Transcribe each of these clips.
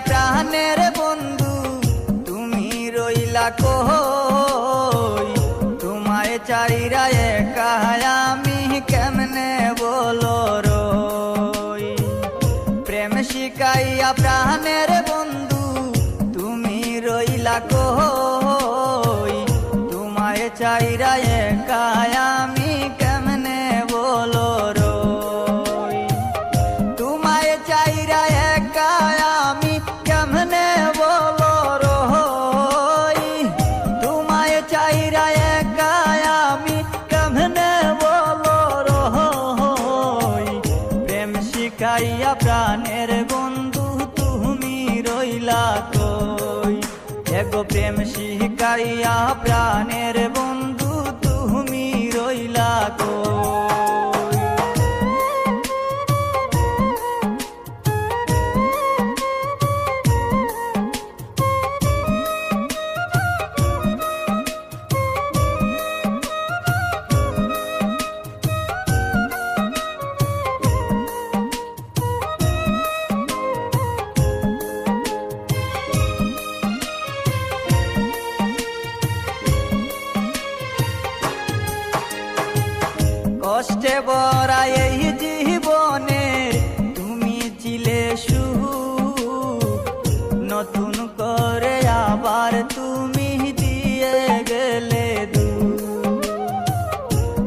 প্রাণের বন্ধু, তুমি রইলা কই? তোমায় চাইরা একা আমি কেমনে বলো রই? প্রেম শিকাইয়া প্রাণের বন্ধু, তুমি রইলা কই? তোমায় চাইরা একা শিখাইয়া প্রাণের বন্ধু তুমি রইলা কই? এগো প্রেম শিখাইয়া প্রাণের বন্ধু কষ্টে বরা এই জীবনে তুমি ছিলে সুখ নতুন করে আবার তুমি দিয়ে গেলে দু।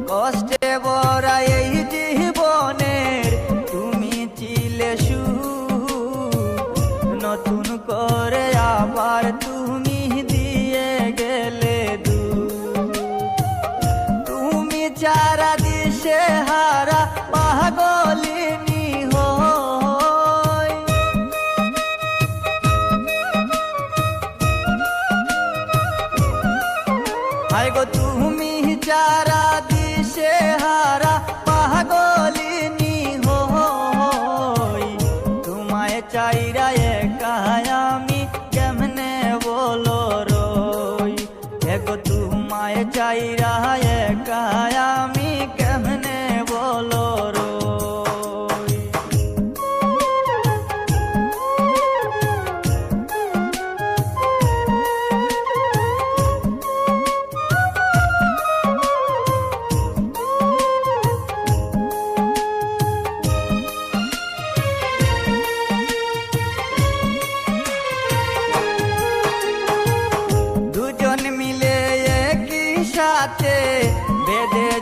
কষ্টে বরা এই জীবনের তুমি ছিলে সুখ নতুন করে গো তুমি চারা দিশে হারা পাগলিনী হই তোমায় চাইরা একা আমি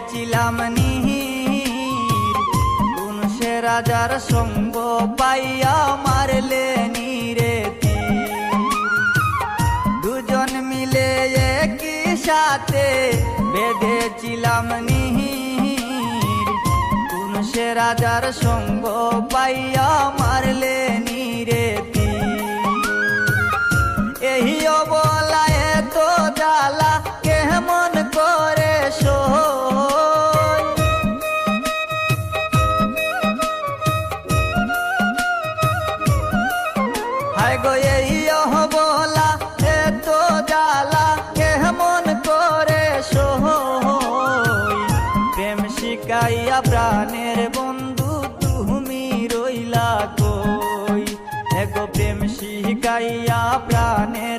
বেঁধেছিলাম নিহির কোন সে রাজার সঙ্গ পাইয়া মারলে নিরে। দুজন মিলে একই সাথে বেঁধেছিলাম নিহির কোন সে রাজার সঙ্গ পাইয়া মারলে প্রেমের বন্ধু তুমি রইলা কই? এগো প্রেম শিখাইয়া প্রাণের